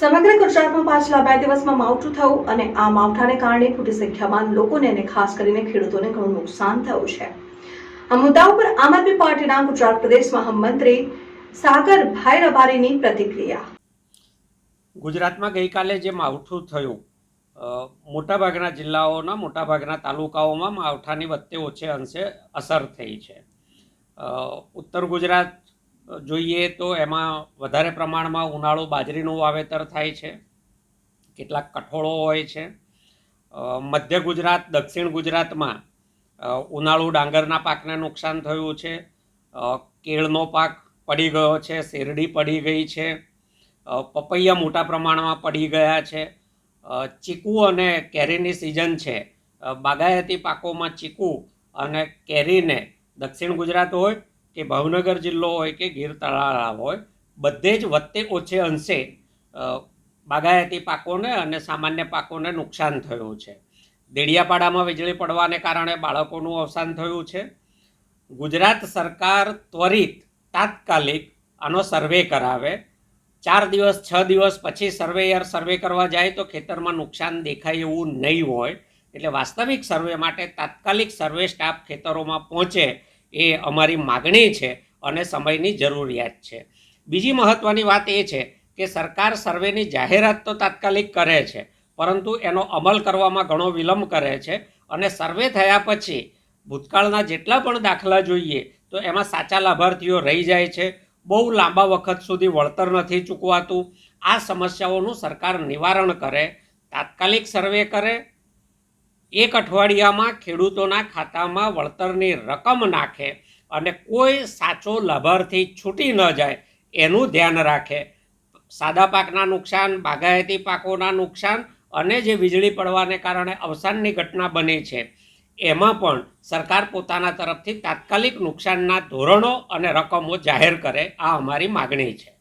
સમગ્ર ગુજરાતમાં પાછલા બે દિવસમાં માવઠું થયું અને આ માવઠાને કારણે મોટી સંખ્યામાં લોકોને અને ખાસ કરીને ખેડૂતોને ઘણું નુકસાન થયું છે. આ મુદ્દા ઉપર આમ આદમી પાર્ટીના ગુજરાત પ્રદેશ મહામંત્રી સાગરભાઈ રબારીની પ્રતિક્રિયા. ગુજરાતમાં ગઈકાલે જે માવઠું થયું મોટાભાગના જિલ્લાઓના, મોટાભાગના તાલુકાઓમાં માવઠાની વચ્ચે ઓછે અંશે અસર થઈ છે. ઉત્તર ગુજરાત જોઈએ તો એમાં વધારે પ્રમાણમાં ઉનાળો બાજરીનું વાવેતર થાય છે. કેટલાક કઠોળો હોય છે. મધ્ય ગુજરાત, દક્ષિણ ગુજરાતમાં ઉનાળું ડાંગરના પાકને નુકસાન થયું છે. કેળનો પાક પડી ગયો છે, શેરડી પડી ગઈ છે. પપૈયા મોટા પ્રમાણમાં પડી ગયા છે. ચીકુ અને કેરીની સિઝન છે. બાગાયતી પાકોમાં ચીકુ અને કેરીને દક્ષિણ ગુજરાત હોય કે ભાવનગર જિલ્લો હોય કે ગીર તળાવ હોય, બધે જ વત્તે ઓછે અંશે બાગાયતી પાકોને અને સામાન્ય પાકોને નુકસાન થયું છે. દેડિયાપાડામાં વીજળી પડવાને કારણે બાળકોનું અવસાન થયું છે. ગુજરાત સરકાર ત્વરિત, તાત્કાલિક આનો સર્વે કરાવે. ચાર દિવસ, છ દિવસ પછી સર્વેયર સર્વે કરવા જાય તો ખેતરમાં નુકસાન દેખાય એવું નહીં હોય. એટલે વાસ્તવિક સર્વે માટે તાત્કાલિક સર્વે સ્ટાફ ખેતરોમાં પહોંચે એ અમારી માગણી છે અને સમયની જરૂરિયાત છે. બીજી મહત્ત્વની વાત એ છે કે સરકાર સર્વેની જાહેરાત તો તાત્કાલિક કરે છે, પરંતુ એનો અમલ કરવામાં ઘણો વિલંબ કરે છે અને સર્વે થયા પછી ભૂતકાળના જેટલા પણ દાખલા જોઈએ તો એમાં સાચા લાભાર્થીઓ રહી જાય છે, બહુ લાંબા વખત સુધી વળતર નથી ચૂકવાતું. આ સમસ્યાઓનું સરકાર નિવારણ કરે, તાત્કાલિક સર્વે કરે એક અઠવાડિયામાં ખેડૂતોના ખાતામાં વળતરની રકમ નાખે અને કોઈ સાચો લાભાર્થી છૂટી ન જાય એનું ધ્યાન રાખે. સાદા પાકના નુકસાન, બાગાયતી પાકોના નુકસાન અને જે વીજળી પડવાને કારણે અવસાનની ઘટના બની છે. એમાં પણ સરકાર પોતાના તરફથી તાત્કાલિક નુકસાનના ધોરણો અને રકમો જાહેર કરે આ અમારી માગણી છે.